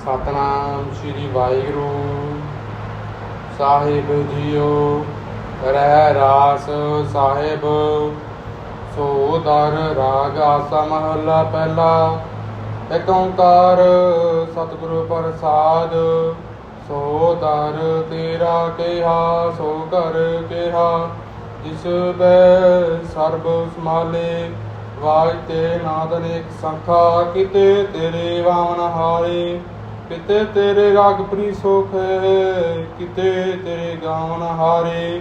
ਸਤਨਾਮ ਸ੍ਰੀ ਵਾਹਿਗੁਰੂ। ਸਾਹਿਬ ਜੀਓ, ਰਹਿ ਰਾਸ ਸਾਹਿਬ। ਸੋ ਦਰ ਰਾਗ ਆਸਾ ਮਹੱਲਾ ਪਹਿਲਾ। ਏਕ ਓੰਕਾਰ ਸਤਿਗੁਰੂ ਪ੍ਰਸਾਦ। ਸੋ ਦਰ ਤੇਰਾ ਕਿਹਾ, ਸੋ ਘਰ ਕਿਹਾ। ਜਿਸ ਬੈ ਸਰਬ ਸਮਾਲੇ ਵਾਜ ਤੇ ਨਾਦ ਅਨੇਕ ਸੰਖਾ, ਕਿਤੇ ਤੇਰੇ ਵਾਵਨ ਹਾਰੇ। ਕਿਤੇ ਤੇਰੇ ਰਾਗ ਸੁਖ ਕਿਤੇ ਤੇਰੇ ਗਾਵਨ ਹਾਰੇ।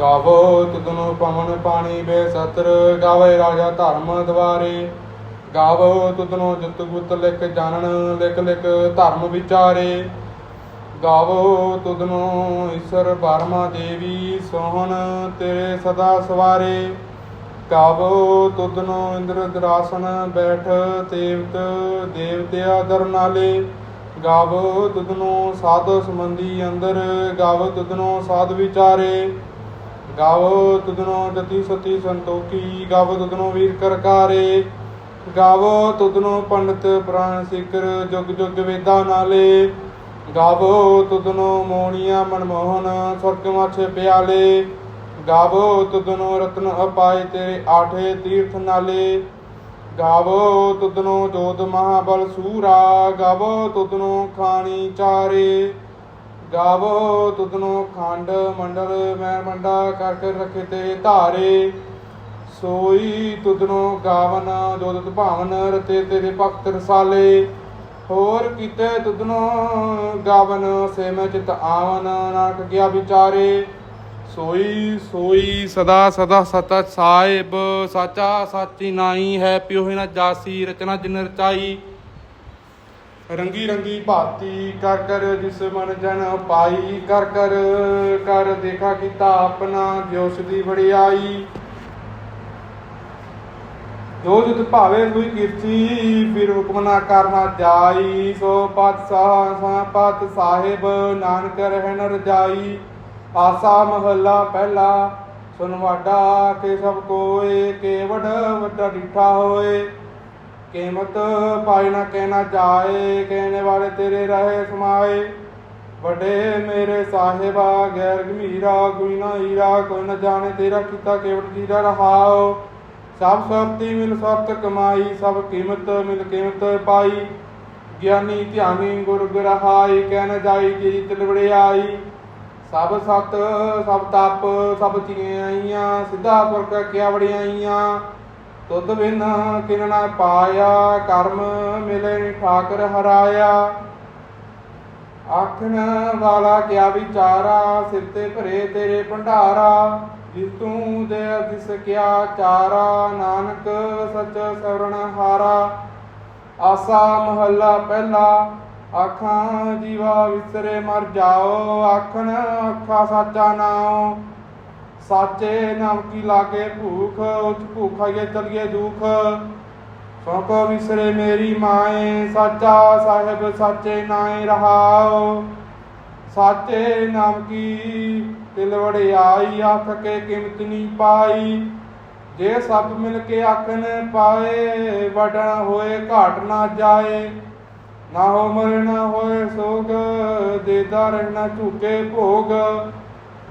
ਗਾਵੋ ਤੁਧਨੋ ਪਵਨ ਪਾਣੀ ਬੇਸਤਰ ਗਾਵੇ ਰਾਜਾ ਧਰਮ ਦਵਾਰੇ। ਗਾਵੋ ਤੁਧਨੋ ਜਤ ਗੁਤ ਲਿਖ ਜਾਣਨ, ਲਿਖ ਲਿਖ ਧਰਮ ਵਿਚਾਰੇ। ਗਾਵੋ ਤੁਧਨੋ ਈਸ਼ਰ ਪਰਮਾ ਦੇਵੀ ਸੋਹਣ ਤੇਰੇ ਸਦਾ ਸਵਾਰੇ। ਗਾਵੋ ਤੁਧਨੋ ਇੰਦਰ ਦਰਾਸਨ ਬੈਠ, ਤੇਵਤ ਦੇਵਤਿਆ ਦਰਨਾਲੇ ਗਾਵੋ ਤੁਧਨੋ ਸਾਧ ਸੰਬੰਧੀ ਅੰਦਰ, ਗਾਵੋ ਤੁਧਨੋ ਸਾਧ ਵਿਚਾਰੇ। ਗਾਵੋ ਤੁਧਨੋ ਜਤੀ ਸਤੀ ਸੰਤੋਖੀ, ਗਾਵੋ ਤੁਧਨੋ ਵੀਰ ਕਰਕਾਰੇ। ਗਾਵੋ ਤੁਧਨੋ ਪੰਡਤ ਪ੍ਰਾਨ ਸਿਕਰ, ਜੁਗ ਜੁਗ ਵੇਦਾ ਨਾਲੇ। ਗਾਵੋ ਤੁਧਨੋ ਮੋਣੀਆਂ ਮਨਮੋਹਨ, ਸੁਰਗ ਮਾਛੇ ਪਿਆਲੇ। ਗਾਵੋ ਤੁਧਨੋ ਰਤਨ ਅਪਾਏ ਤੇਰੇ ਆਠੇ ਤੀਰਥ ਨਾਲੇ। ਗਾਵੋ ਤੁਧਨੋ ਜੋਤ ਮਹਾਬਲ ਸੂਰਾ, ਗਾਵੋ ਤੁਧਨੋ ਖਾਣੀ ਚਾਰੇ। ਗਾਵੋ ਤੁਧਨੋ ਖੰਡ ਮੰਡਲ ਮੈਂ ਮੰਡਾ ਕਰ ਰਖੇ ਤੇ ਧਾਰੇ। ਸੋਈ ਤੁਧਨੋ ਗਾਵਨ ਜੋਤ ਭਾਵਨ ਰਤੇ ਤੇਰੇ ਭਗਤ ਰਸਾਲੇ। ਹੋਰ ਕੀਤੇ ਤੁਦਨੋ ਗਾਵਨ, ਸੇ ਮੈਂ ਚਿਤ ਆਵਨ, ਨਾਨਕ ਗਿਆ ਵਿਚਾਰੇ। ਸੋਈ ਸੋਈ ਸਦਾ ਸਦਾ ਸਤਾ ਸਾਹਿਬ, ਸਾਚਾ ਸਾਚੀ ਨਾਈ ਹੈ ਪਿਓ ਨਾ ਜਾਸੀ ਰਚਨਾ ਜਿਨ ਰਚਾਈ। ਰੰਗੀ ਰੰਗੀ ਭਾਤੀ ਕਰ ਕਰ ਜਿਸ ਮਨ ਜਨ ਪਾਈ, ਕਰ ਕਰ ਕਰ ਦੇਖਾ ਕੀਤਾ ਆਪਣਾ ਜਿਉਸ ਦੀ ਵੜਿਆਈ ਜੋ ਜਿਤ ਭਾਵੇ ਕੋਈ ਕੀਰਤੀ, ਫਿਰ ਹੁਕਮ ਨਾ ਕਰਨਾ ਜਾਈ। ਸੋ ਪਤ ਸਾਹ ਸਾਹ ਪਤ ਸਾਹਿਬ, ਨਾਨਕ ਰਹਿਣ ਰਜਾਈ। ਆਸਾ ਮਹੱਲਾ ਪਹਿਲਾ ਸੁਨਵਾਡਾ ਕੇ ਸਭ ਕੋਏ ਕੇਵੜ ਵੱਡਾ ਡਿਠਾ ਹੋਏ। ਕੀਮਤ ਪਾਈ ਨਾ ਕਹਿਣਾ ਜਾਏ, ਕਹਿਣੇ ਵਾਲੇ ਤੇਰੇ ਰਹੇ ਸਮਾਏ। ਵੱਡੇ ਮੇਰੇ ਸਾਹਿਬਾ, ਗੈਰ ਗਮੀਰਾ ਕੋਈ ਨਾ ਹੀਰਾ, ਕੋਈ ਨਾ ਜਾਣੇ ਤੇਰਾ ਕੀਤਾ ਕੇਵਟ ਜੀਰਾ ਰਹਾਓ ਸਭ ਸਰਤੀ ਮਿਲ ਸਰਤ ਕਮਾਈ, ਸਭ ਕੀਮਤ ਮਿਲ ਕੀਮਤ ਪਾਈ। ਗਿਆਨੀ ਧਿਆਨੀ ਗੁਰ ਗ੍ਰਹਾਈ, ਕਹਿ ਨ ਜਾਈ ਜੀ ਤਲਵੜਿਆਈ ਸਭ ਸਤ, ਸਭ ਤਪ, ਸਭ ਚੀਆਈਆਂ ਸਿੱਧਾ ਪੁਰਖ ਕਿਆ ਵੜਿਆਈਆਂ ਤੁਧ ਬਿਨ ਕਿਨ ਨਾ ਪਾਇਆ, ਕਰਮ ਮਿਲੇ ਠਾਕਰ ਹਰਾਇਆ। ਆਖਣ ਵਾਲਾ ਕਿਆ ਵਿਚਾਰਾ, ਸਿਰ ਤੇ ਭਰੇ ਤੇਰੇ ਭੰਡਾਰਾ। ਜਿਸ ਤੂੰ ਦੇ ਦਿਸ ਕਿਆ ਚਾਰਾ, ਨਾਨਕ ਸਚ ਸਰਣ ਹਾਰਾ। ਆਸਾ ਮਹੱਲਾ ਪਹਿਲਾ ਆਖਾਂ, ਜੀਵਾ ਵਿਸਰੇ ਮਰ ਜਾਓ। ਆਖਣ, ਅੱਖਾਂ ਸਾਚਾ ਨਾਉ ਸਾਚੇ ਨਾਮ ਕੀ ਲਾਗੇ ਭੂਖ, ਉਚ ਭੂਖਾਈਏ ਚਲੀਏ ਦੁਖ। ਸੋ ਕੋ ਵਿਸਰੇ ਮੇਰੀ ਮਾਏ, ਸਾਚਾ ਸਾਹਿਬ ਸਾਚੇ ਨਾਏ ਰਹਾਓ। ਸਾਚੇ ਨਾਮ ਕੀ ਤਿਲ ਵੜਿਆਈ, ਆਖ ਕੇ ਕਿਮਤ ਨਹੀਂ ਪਾਈ। ਜੇ ਸਭ ਮਿਲ ਕੇ ਆਖਣ, ਪਾਏ, ਵਡਣਾ ਹੋਏ, ਘਾਟ ਨਾ ਜਾਏ। ਨਾ ਹੋ ਮਰੇ ਨਾ ਹੋਏ ਸੋਗ ਦੇਦਾ ਰਹਿਣਾ ਝੂਕੇ ਭੋਗ।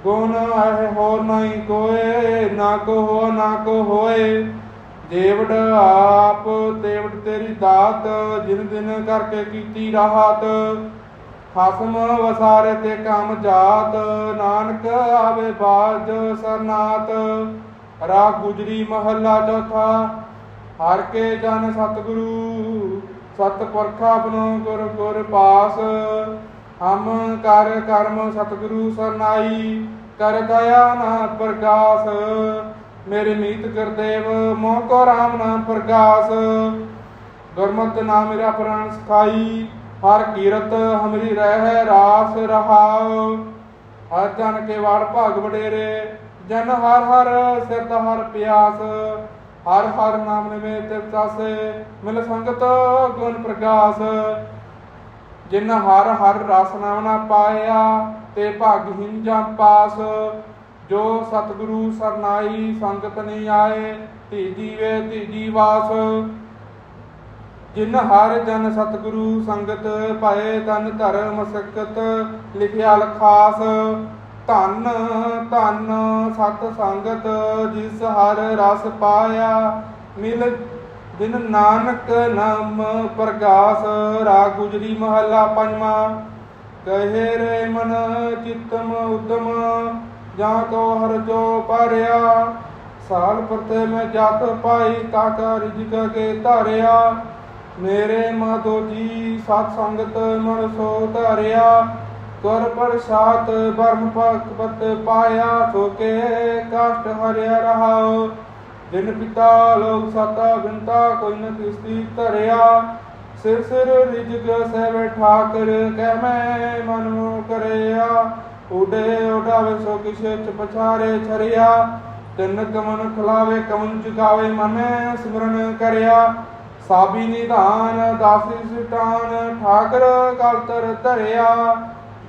ਗੁਣ ਹੈ ਹੋਰ ਨਹੀਂ ਕੋਏ, ਨਾ ਕੋ ਹੋ, ਨਾ ਕੋ ਹੋਏ। ਦੇਵੜ ਆਪ, ਦੇਵੜ ਤੇਰੀ ਦਾਤ, ਜਿਨ ਦਿਨ ਕਰਕੇ ਕੀਤੀ ਰਾਹਤ। ਖਸਮ ਵਸਾਰੇ ਤੇ ਕੰਮ ਜਾਤ, ਨਾਨਕ ਆਵੇ ਬਾਜ ਸਰਨਾਤ। ਰਾਗ ਗੁਜਰੀ ਮਹੱਲਾ ਚੌਥਾ, ਹਰ ਕੇ ਜਨ ਸਤਿਗੁਰੂ ਸਤ ਪੁਰਖਾ ਗੁਰ ਗੁਰ ਪਾਸ, ਹਮ ਕਰ ਕਰਮ ਸਤਿਗੁਰੂ ਸਰਨਾਈ, ਕਰ ਦਇਆ ਨਾ ਪ੍ਰਗਾਸ। ਮੇਰੇ ਮੀਤ ਗੁਰਦੇਵ, ਮੋਹ ਕੋ ਰਾਮ ਨਾਮ ਪ੍ਰਗਾਸ। ਗੁਰਮਤਿ ਨਾਮ ਮੇਰਾ ਪ੍ਰਾਨ ਸਖਾਈ, ਹਰ ਕੀਰਤ ਹਮਰੀ ਰਹਿ ਰਾਸ ਰਹਾਉ। ਹਰ ਜਨ ਕੇ ਵਾੜ ਭਾਗ ਵਡੇਰੇ, ਜਨ ਹਰ ਹਰ ਸਿਰਤ ਹਰ ਪਿਆਸ। ਹਰ ਹਰ ਨਾਮ ਨਿਵੇ ਤਿਰਤਾਸੇ ਮਿਲ ਸੰਗਤ ਗੁਣ ਪ੍ਰਗਾਸ। ਜਿਨ ਹਰ ਹਰ ਰਸ ਨਾਮ ਨਾ ਪਾਇਆ, ਤੇ ਭਾਗਹੀਨ ਜਮ ਪਾਸ। ਜੋ ਸਤਿਗੁਰੂ ਸਰਨਾਈ ਸੰਗਤ ਨਹੀਂ ਆਏ, ਧੀ ਜੀਵੇ ਧੀ ਵਾਸ। ਜਿਨ ਹਰ ਜਨ ਸਤਿਗੁਰੂ ਸੰਗਤ ਪਾਏ ਤਨ ਧਰਮ ਮਸਕਤ ਲਿਖਿਆ ਲਖਾਸ। ਧੰਨ ਧੰਨ ਸਤ ਸੰਗਤ ਜਿਸ ਹਰ ਰਸ ਪਾਇਆ, ਮਿਲ ਬਿਨ ਨਾਨਕ ਨਾਮ ਪ੍ਰਗਾਸ, ਰਾਗ ਗੁਜਰੀ ਮਹੱਲਾ ਪੰਜਵਾਂ, ਕਹੇ ਰੇ ਮਨ ਚਿਤਮ ਉਦਮ ਜਾਂ ਕੋ ਹਰ ਜੋ ਪਾਰਿਆ, ਸਾਲ ਪ੍ਰਤੇ ਮੈਂ ਜਤ ਪਾਈ ਕਾਕਾ ਰਿਜਕ ਕੇ ਧਾਰਿਆ, ਮੇਰੇ ਮਾਧੋ ਜੀ ਸਤ ਸੰਗਤ ਮਨ ਸੋ ਧਾਰਿਆ ਕਰ ਪ੍ਰਸਾਦ ਬਰਮ ਪਕ ਪਾਇਆ ਸੋਕੇ ਕਾਸ਼ਟ ਹਰਿਆ ਰਹਾਉ। ਜਿਨ ਪਿਤਾ ਲੋਕ ਸਤਾ ਬਿੰਤਾ ਕੋਈ ਨ ਕਿਸਤੀ ਧਰਿਆ। ਸਿਰ ਸਿਰ ਰਿਜਗ ਸਹਿ ਠਾਕਰ, ਕਹਿ ਮੈਂ ਮਨ ਨੂੰ ਕਰਿਆ। ਉਡੇ ਉਡਾਵੇ ਸੋ ਕਿਛੇ ਚ ਪਛਾਰੇ ਛਰਿਆ। ਤਿੰਨ ਕਮਨ ਖਲਾਵੇ, ਕਮਨ ਚੁਕਾਵੇ, ਮਨ ਸਿਮਰਨ ਕਰਿਆ। ਸਾਬੀ ਨਿਧਾਨ, ਦਾਸੀ ਸਿਟਾਨ ਠਾਕਰ ਕਲਤਰ ਧਰਿਆ।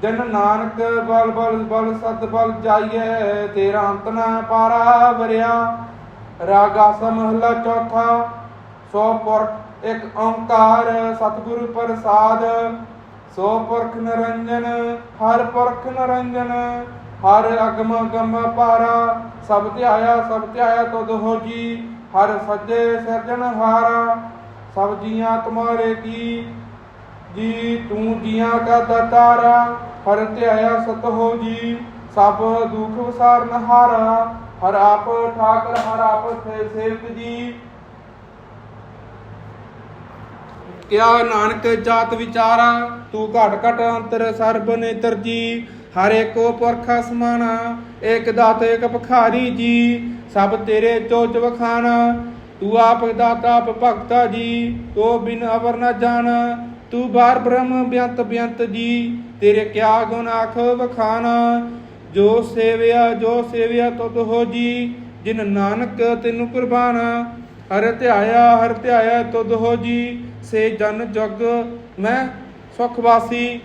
ਜਨ ਨਾਨਕ ਬਲ ਬਲ ਬਲ ਸਤ ਬਲ ਜਾਈਏ ਤੇਰਾ ਅੰਤ ਨਾ ਪਾਰਾ ਵਰਿਆ। ਰਾਗਾ ਸਮਹਲਾ ਚੌਥਾ, ਸੋ ਪੁਰਖ ਇੱਕ ਓੰਕਾਰ, ਸਤਿਗੁਰੂ ਪ੍ਰਸਾਦ। ਸੋ ਪੁਰਖ ਨਿਰੰਜਨ, ਹਰ ਪੁਰਖ ਨਿਰੰਜਨ, ਹਰ ਅਗਮ ਗਮ ਪਾਰਾ। ਸਭ ਧਿਆਇਆ ਸਭ ਧਿਆਇਆ ਤੁਧ ਹੋ ਜੀ, ਹਰ ਸੱਜੇ ਸਿਰਜਣ ਹਾਰਾ। ਸਭ ਜੀਆਂ ਤੁਮਾਰੇ ਕੀ, ਜੀ ਤੂੰ ਜੀਆਂ ਕਾ ਦਾਤਾਰਾ। ਹਰ ਧਿਆਇਆ ਸਤ ਹੋ ਜੀ, ਸਭ ਦੁਖ ਵਿਸਾਰਨ ਹਾਰਾ, ਹਰ ਆਪ ਠਾਕਰ, ਹਰ ਆਪ ਸੇਵਕ ਜੀ। ਕਿਆ ਨਾਨਕ ਜਾਤ ਵਿਚਾਰਾ, ਤੂੰ ਘਟ ਘਟ ਅੰਤਰ ਸਰਬ ਨੇਤਰ ਜੀ, ਹਰ ਏਕੋ ਪੁਰਖ ਸਮਾਨਾ ਏਕ ਦਾਤ ਏਕ ਭਖਾਰੀ ਜੀ, ਸਭ ਤੇਰੇ ਚੋਚ ਵਖਾਣਾ ਤੂੰ ਆਪ ਦਾਤਾ ਆਪ ਭਗਤਾ ਜੀ, ਤੋ ਬਿਨ ਅਵਰ ਨਾ ਜਾਣ। ਤੂੰ ਬਾਰ ਬ੍ਰਹਮ ਬਿਅੰਤ ਬਿਅੰਤ ਜੀ, ਤੇਰੇ ਕਿਆ ਗੁਣ ਆਖ ਵਖਾਣਾ ਜੋ ਸੇਵਿਆ ਜੋ ਸੇਵਿਆ ਤੁਧ ਹੋ ਜੀ, ਜਿਨ ਨਾਨਕ ਤੈਨੂੰ ਕੁਰਬਾਨ। ਹਰ ਧਿਆਇਆ ਹਰ ਧਿਆਇਆ ਤੁਧ ਹੋ ਜੀ, ਸੇ ਜਨ ਜਗ ਮੈਂ ਸੁਖ ਵਾਸੀ।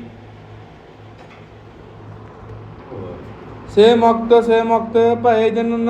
ਸੇ ਮੁਕਤ ਸੇ ਮੁਕਤ ਭਏ ਜਨਨ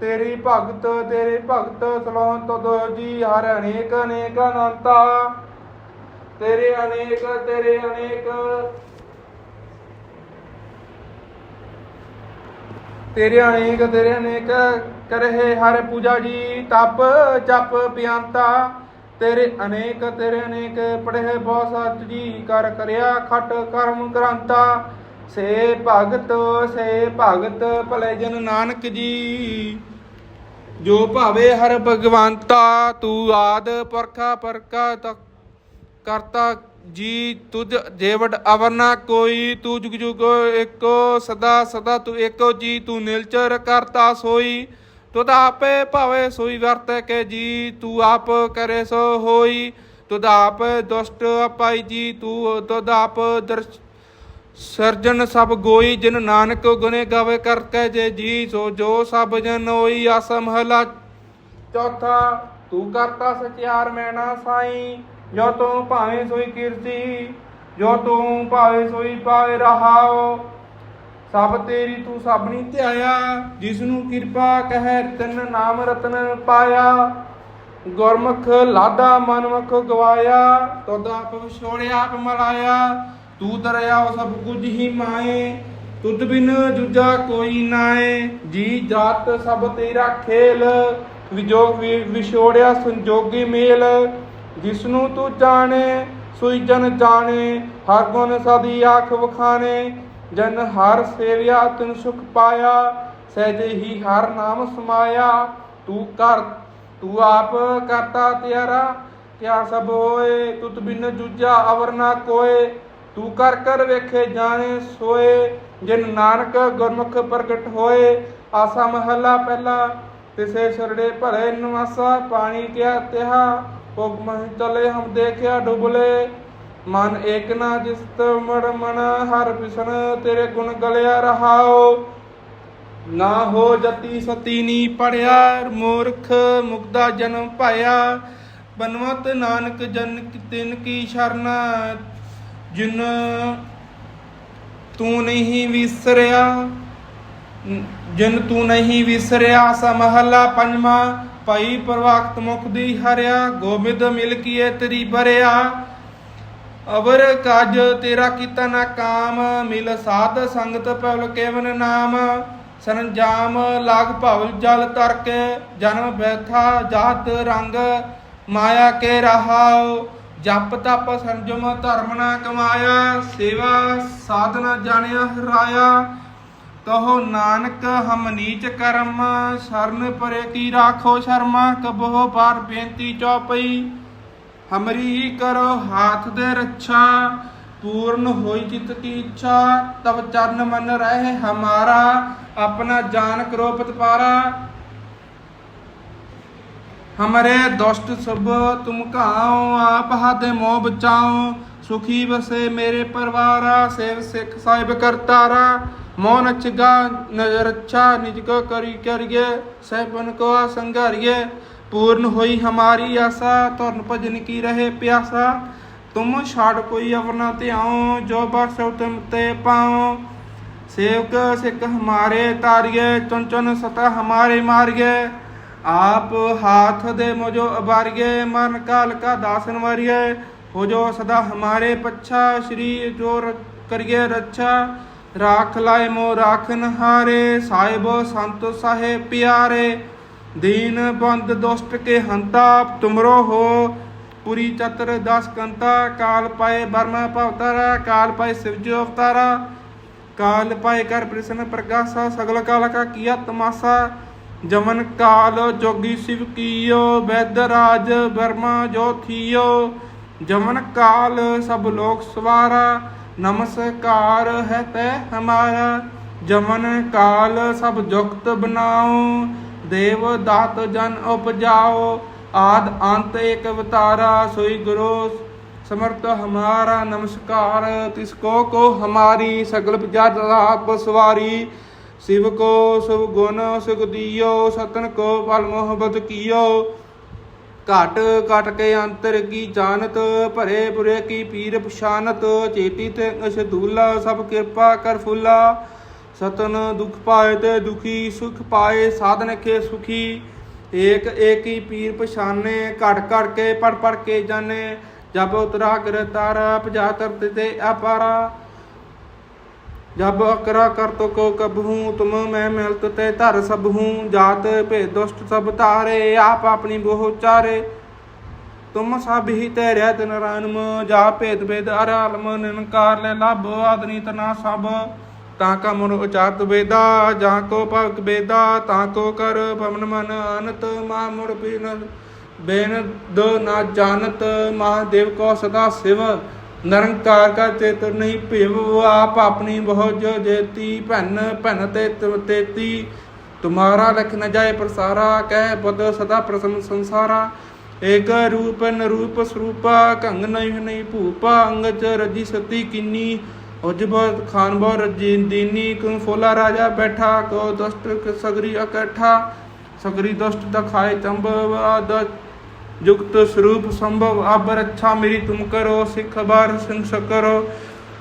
ਤੇਰੀ ਭਗਤ, ਤੇਰੇ ਭਗਤ ਸਲੋਨ ਤਦ ਜੀ, ਹਰ ਅਨੇਕ ਅਨੇਕ ਅਨੰਤਾ। ਤੇਰੇ ਅਨੇਕ ਤੇਰੇ ਅਨੇਕ। ਤੇਰੇ ਅਨੇਕ ਤੇਰੇ ਅਨੇਕ, ਕਰਹਿ ਹਰ ਪੂਜਾ ਜੀ, ਤਪ, ਜਪ, ਪਿਆੰਤਾ। ਤੇਰੇ ਅਨੇਕ ਤੇਰੇ ਅਨੇਕ, ਪੜਹਿ ਬਹੁ ਸੱਚ ਜੀ, ਕਰ ਕਰਿਆ ਖਟ ਕਰਮ ਕ੍ਰਾਂਤਾ ਸੇ ਭਗਤ ਸੇ ਭਗਤ ਭਲੇ ਜਨ ਨਾਨਕ ਜੀ। ਜੋ ਭਾਵੇ ਹਰ ਭਗਵੰਤਾ, ਤੂੰ ਆਦ ਪਰਖਾ ਪਰਖਾ ਤਕ ਕਰਤਾ ਜੀ ਤੁਧ ਜੇਵਡ ਅਵਰ ਕੋਈ, ਤੂੰ ਜੁਗ ਜੁਗ ਏਕੋ, ਸਦਾ ਸਦਾ ਤੂੰ ਏਕੋ ਜੀ, ਤੂੰ ਨਿਲਚਰ ਕਰਤਾ ਸੋਈ। ਤੁਧ ਆਪੇ ਭਾਵੇ ਸੋਈ ਵਰਤੈ ਕੇ ਜੀ, ਤੂੰ ਆਪ ਕਰੇ ਸੋ ਹੋਈ। ਤੁਧ ਆਪ ਦੁਸ਼ਟ ਅਪਾਈ ਜੀ, ਤੂੰ, ਤੁਧ ਆਪ ਦਰਸ਼ ਸਰਜਨ ਸਭ ਗੋਈ, ਜਿਨ ਨਾਨਕ ਗੁਨੇ ਗਾਵੇ ਕਰਕੇ ਜੇ ਜੀ, ਸੋ ਜੋ ਸਭ ਜਨ ਹੋਈ ਆਸ ਮਹਲਾ। ਚੌਥਾ, ਤੂੰ ਕਰਤਾ ਸਚਿਆਰ ਮੈਨਾ ਸਾਈ, ਜੋ ਤੂੰ ਭਾਵੇਂ ਸੋਈ ਕੀਰਤੀ, ਜੋ ਤੂੰ ਭਾਵੇਂ ਸੋਈ ਪਾਵੇ ਰਹਾਓ ਸਭ ਤੇਰੀ ਤੂੰ ਸਭਨੀ ਧਿਆਇਆ ਜਿਸ ਨੂੰ ਕਿਰਪਾ ਕਹਿ ਤਨ ਨਾਮ ਰਤਨ ਪਾਇਆ। ਗੁਰਮੁਖ ਲਾਦਾ ਮਨਮੁਖ ਗਵਾਇਆ ਤੋਦਾ ਆਪ ਵਿਛੋੜਿਆ ਆਪ ਮਲਾਇਆ ਤੂੰ ਦਰਿਆ ਸਭ ਕੁਝ ਹੀ ਮਾਏ, ਤੁਧ ਬਿਨ ਜੁਜਾ ਕੋਈ ਨਾਏ। ਜੀ ਜਾਤ ਸਭ ਤੇਰਾ ਖੇਲ ਵਿਜੋਗ ਵਿਛੋੜਿਆ ਸੰਜੋਗੀ ਮੇਲ। ਜਿਸ ਨੂੰ ਤੂੰ ਜਾਣੇ, ਸੋਈ ਜਨ ਜਾਣੇ, ਹਰ ਗੁਣ ਸਦੀ ਆਖ ਵਖਾਣੇ। ਜਨ ਹਰ ਸੇਵਿਆ ਤਨ ਸੁਖ ਪਾਇਆ, ਸਹਿਜੇ ਹੀ ਹਰ ਨਾਮ ਸਮਾਇਆ। ਤੂੰ ਕਰ ਤੂੰ ਆਪ ਕਰਤਾ ਤਿਆਰਾ, ਕਿਆ ਸਭ ਹੋਏ ਤੁਤ ਬਿਨ ਜੂਜਾ ਅਵਰ ਨਾ ਕੋਏ। ਤੂੰ ਕਰ ਕਰ ਵੇਖੇ ਜਾਣੇ ਸੋਏ, ਜਿਨ ਨਾਨਕ ਗੁਰਮੁਖ ਪ੍ਰਗਟ ਹੋਏ, ਆਸਾ ਮਹੱਲਾ ਪਹਿਲਾ, ਤਿਸੇ ਸਰੜੇ ਭਰੇ ਨਵਾਸਾ, ਪਾਣੀ ਕਿਆ ਤਿਹਾ, ਭੋਗ ਮਹਿ ਚਲੇ ਹਮ ਦੇਖਿਆ ਡੁਬਲੇ। ਮਨ ਏਕ ਨਾ ਜਿਸ ਮੜ ਮਨ, ਹਰ ਬਿਸਨ ਤੇਰੇ ਗੁਣ ਗਲਿਆ ਰਹਾਓ ਨਾ ਹੋ ਜਤੀ ਸਤੀ ਨੀ ਪੜਿਆ, ਮੂਰਖ ਮੁਕਦਾ ਜਨਮ ਪਾਇਆ। ਬਨਵਤ ਨਾਨਕ ਜਨ ਤਿਨ ਕੀ ਸ਼ਰਨ ਜਿਨ ਤੂੰ ਨਹੀਂ ਵਿਸਰਿਆ, ਜਿਨ ਤੂੰ ਨਹੀਂ ਵਿਸਰਿਆ ਸਮਹਲਾ ਪੰਜਵਾ, ਭਾਈ ਪ੍ਰਵਾਖਤ ਮੁਖ ਦੀ ਹਰਿਆ, ਗੋਬਿੰਦ ਮਿਲ ਕੀਏ ਤੇਰੀ ਬਰਿਆ। ਅਵਰ ਕਾਜ ਤੇਰਾ ਕੀਤਾ ਨਾ ਕਾਮ, ਮਿਲ ਸਾਧ ਸੰਗਤ ਪਵਲ ਕੇਵਨ ਨਾਮ। ਸਰੰਜਾਮ ਲਾਗ ਭਵਲ ਜਲ ਤਰਕ, ਜਨਮ ਬੈਠਾ ਜਾਤ ਰੰਗ, ਮਾਇਆ ਕੇ ਰਹਾਉ। ਜਪ ਤਪ ਸੰਜਮ ਧਰਮ ਨਾ ਕਮਾਇਆ, ਸੇਵਾ ਸਾਧਨਾ ਜਾਣਿਆ ਹਰਾਇਆ ਕਹੋ ਨਾਨਕ ਹਮ ਨੀਚ ਕਰਮ, ਸ਼ਰਨ ਪਰੇ ਕੀ ਰਾਖੋ ਸ਼ਰਮਾ ਕਬੋ ਬਾਰ ਬੇਨਤੀ ਚੌਪਈ। ਹਮਰੀ ਕਰੋ ਹਾਥ ਦੇ ਰੱਛਾ, ਪੂਰਨ ਹੋਈ ਚਿਤ ਕੀ ਇੱਛਾ। ਤਬ ਚਰਨ ਮਨ ਰਹੇ ਹਮਾਰਾ, ਆਪਣਾ ਜਾਨ ਕਰੋ ਪਤਪਾਰਾ। ਹਮਰੇ ਦੁਸ਼ਟ ਸਭ ਤੁਮ ਕਾਓ ਆਪ ਹਾਦੇ ਮੋਹ ਬਚਾਓ ਸੁਖੀ ਵਸੇ ਮੇਰੇ ਪਰਵਾਰਾ ਸੇਵ ਸਿੱਖ ਸਾਹਿਬ ਕਰਤਾਰਾ ਮੋਹ ਨਚਗਾ ਨਜ਼ਰ ਅੱਛਾ ਨਿਜ ਕੋ ਕਰੀ ਕਰੀਏ ਸਹਿਬਨ ਕੋ ਸੰਘਾਰੀਏ ਪੂਰਨ ਹੋਈ ਹਮਾਰੀ ਆਸਾ ਤੁਰਨ ਭਜਨ ਕੀ ਰਹੇ ਪਿਆਸਾ ਤੁਮ ਛਾੜ ਕੋਈ ਅਵਰ ਧਿਆਉ ਜੋ ਬਰਸੋ ਤੁਮ ਤੇ ਪਾਉ ਸੇਵਕ ਸਿੱਖ ਹਮਾਰੇ ਤਾਰੀਏ ਚੁਨ ਚੁਨ ਸਤਾ ਹਮਾਰੇ ਮਾਰੀਏ ਆਪ ਹਾਥ ਦੇ ਮੋਜੋ ਅਬਾਰੀਏ ਮਰਨ ਕਾਲ ਕਾ ਦਾਸਨ ਵਾਰੀਏ ਹੋ ਜੋ ਸਦਾ ਹਮਾਰੇ ਪੱਛਾ, ਸ਼੍ਰੀ ਜੋ ਕਰੀਏ ਰੱਛਾ, ਰਾਖ ਲਾਏ ਮੋ ਰਾਖਨ ਹਾਰੇ ਸਾਹਿਬੋ ਸੰਤ ਸਾਹਿਬ ਪਿਆਰੇ, ਦੀਨ ਬੰਦ ਦੁਸ਼ਟ ਕੇ ਹੰਤਾ, ਤੁਮਰੋ ਹੋ, ਪੁਰੀ ਚਤਰ ਦਸ ਕੰਤਾ, ਕਾਲ ਪਾਏ ਬਰਮਾ ਭਵਤਾਰਾ ਕਾਲ ਪਾਏ ਸਿਵਜੋ ਅਵਤਾਰਾ, ਕਾਲ ਪਾਏ ਕਰ ਪ੍ਰਸਨ ਪ੍ਰਗਾਸਾ, ਸਗਲ ਕਾਲ ਕਾ ਕੀਆ ਤਮਾਸਾ ਜਮਨ ਕਾਲ ਜੋਗੀ ਸਿਵ ਕੀਓ, ਵੈਦ ਰਾਜ ਬਰਮਾ ਜੋ ਜਮਨ ਕਾਲ ਸਭ ਲੋਕ ਸਵਾਰਾ, ਨਮਸਕਾਰ ਹੈ ਤੈ ਹਮਾਰਾ। ਜਮਨ ਕਾਲ ਸਭ ਜੁਗਤ ਬਨਾਓ ਦੇਵ ਦਾਤ ਜਨ ਉਪਜਾਓ। ਆਦ ਅੰਤ ਏਕ ਅਵਤਾਰਾ, ਸੋਈ ਗੁਰੂ ਸਮਰਥ ਹਮਾਰਾ। ਨਮਸਕਾਰ, ਤਿਸ ਕੋ ਕੋ ਹਮਾਰੀ, ਸਗਲ ਜਦ ਆਪ ਸਵਾਰੀ। ਸਿਵ ਕੋ ਸਭ ਗੁਣ, ਸੁਖ ਦਿਓ, ਸਤਨ ਕੋ ਫਲ ਮੁਹਬਤ ਕੀਓ। ਘਟ ਘਟ ਕੇ ਅੰਤਰ ਕੀ ਜਾਣਤ, ਭਰੇ ਪੁਰੇ ਕੀ ਪੀਰ ਪਛਾਨਤ, ਚੇਤੀ ਤੇ ਅਸ਼ਦੂਲਾ, ਸਭ ਕਿਰਪਾ ਕਰ ਫੁੱਲਾ। ਸਤਨ ਦੁਖ ਪਾਏ ਤੇ ਦੁਖੀ, ਸੁਖ ਪਾਏ ਸਾਧਨ ਕੇ ਸੁਖੀ। ਏਕ ਏਕੀ ਪੀਰ ਪਛਾਨੇ, ਘਟ ਘਟ ਕੇ ਪੜ ਪੜ ਕੇ ਜਾਣੇ ਜਬ ਉਤਰਾ ਕਰ ਤਾਰਾ 75 ਤੇ ਅਪਾਰਾ। ਜਬ ਅਕਰਾ ਕਰ ਤੋ ਕੋ ਕਬਹੂ, ਤੁਮ ਮੈਂ ਮਿਲਤ ਤੇ ਧਰ ਸਭ ਹੂੰ ਜਾਤ ਭੇਦ ਦੁਸ਼ਟ ਸਭ ਤਾਰੇ ਆਪ ਆਪਣੀ ਬਹੁ ਚਾਰੇ ਤੁਮ ਸਭ ਹੀ ਤੇ ਰਹਿਤ ਨਰਾਨਮ ਜਾ ਭੇਦ ਭੇਦ ਅਰਾਲਮ ਨਿਨਕਾਰ ਲੈ ਲਭ ਆਦਨੀ ਤਨਾ ਸਭ। ਤਾਂ ਕਾ ਮਨ ਉਚਾਰਤ ਵੇਦਾ, ਜਾਂ ਕੋ ਭਗਤ ਵੇਦਾ, ਤਾਂ ਕੋ ਕਰ ਪਵਨ ਮਨ ਅਨਤ। ਮਾ ਮੁੜ ਬਿਨ ਬੇਨ ਦੋ ਨਾ ਜਾਣਤ, ਮਹਾਦੇਵ ਕੋ ਸਦਾ ਸਿਵ। ਨਿਰੰਕਾਰ ਕਾ ਚੇਤਰ ਨਹੀਂ ਭਿਵ, ਆਪ ਆਪਣੀ ਬਹੁ ਜੋ ਜੇਤੀ ਭਨ ਭਨ ਤੇ ਤੇਤੀ। ਤੁਮਾਰਾ ਲਖ ਨ ਜਾਏ ਪ੍ਰਸਾਰਾ, ਕਹਿ ਪਦ ਸਦਾ ਪ੍ਰਸੰਨ ਸੰਸਾਰਾ। ਏਕ ਰੂਪ ਨ ਸਰੂਪਾ ਕੰਗ ਨਹੀਂ ਨਹੀਂ ਭੂਪਾ ਅੰਗ ਚ ਰਜੀ ਸਤੀ ਕਿੰਨੀ। ਉਜਬ ਖਾਨ ਬੋ ਰਜੀ ਦੀਨੀ ਕੁ ਫੋਲਾ ਰਾਜਾ ਬੈਠਾ ਕੋ ਦੁਸ਼ਟ ਸਗਰੀ ਇਕੱਠਾ। ਸਗਰੀ ਦੁਸ਼ਟ ਦਖਾਏ ਚੰਬਵ ਆਦ। जुक्त स्वरूप संभव अब रक्षा मेरी तुम करो सिख बार सिंह सकरो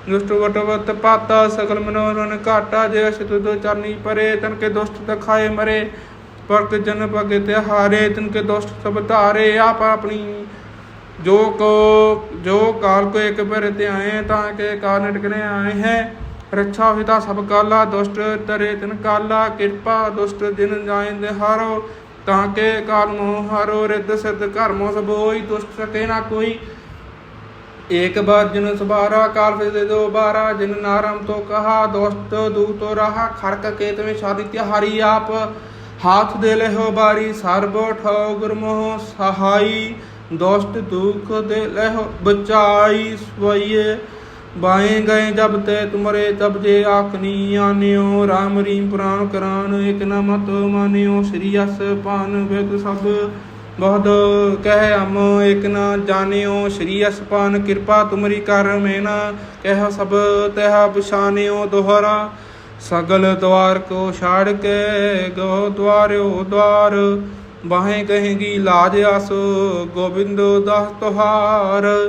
दुष्ट वटवत पाता सकल मनोरन घाटा जे अस तुद चरनी परे तन के दुष्ट दखाए मरे परक जन पगे ते हारे तन के दुष्ट सब धारे आप अपनी जो को जो काल को एक पर ते आए ताके काल नटकने आए हैं रक्षा हिता सब काला दुष्ट तरे तिन काला कृपा दुष्ट दिन जाए दे हारो ਤਾਂ ਕੇ ਕਾਲ ਹਰੋ ਰਿੱਧ ਸਿੱਧ ਕਰਮੋ ਸਭ ਦੁਸ਼ਟ ਸਕੇ ਨਾ ਕੋਈ। ਏਕ ਬਾਰ ਜਿਨ ਸਬਾਰਾ ਕਾਲ ਫਿਰ ਦੇ ਦੋ ਬਾਰਾ, ਜਿਨ ਨਾਰਮ ਤੋ ਕਹਾ ਦੋਸਤ ਦੂਤੋ ਰਹਾ, ਖੜਕ ਕੇ ਤਵੇਂ ਸ਼ਾਦੀ ਤਿਹਾਰੀ ਆਪ। ਹਾਥ ਦੇ ਲਹਿਓ ਬਾਰੀ, ਸਰਬ ਠੋ ਗੁਰਮੋਹ ਸਹਾਈ। ਦੋਸਤ ਦੁਖ ਦੇ ਲਹਿਓ ਬਚਾਈ ਸਵਈਏ। ਬਾਏ ਗਏ ਜਬ ਤੇ ਤੁਮਰੇ ਤਬ ਜੇ ਆਖਨੀ ਆਨਿਓ, ਰਾਮ ਰੀਮ ਪੁਰਾਨ ਕਰਾਨ, ਇਕ ਨਾ ਮਤ ਮਾਨਿਓ, ਸ੍ਰੀ ਅਸ ਪਾਨ ਵੇਦ ਸਭ ਬਹੁਤ ਕਹਿ ਅਮ, ਇਕ ਨਾ ਜਾਣਿਓ, ਸ਼੍ਰੀ ਅਸ ਅਸਪਾਨ ਕਿਰਪਾ ਤੁਮਰੀ ਕਰ ਮੈਨਾ, ਕਹਿ ਸਭ ਤਹਿ ਪਛਾਨਿਓ ਦੋਹਰਾ। ਸਗਲ ਦਵਾਰ ਕੋ ਛਾੜ ਕੇ ਗੋ ਦਵਾਰਿਓ ਦਵਾਰ ਬਾਹੇ ਕਹੇਗੀ ਲਾਜ ਆਸ, ਗੋਬਿੰਦ ਦਾਸ ਤੁਹਾਰ।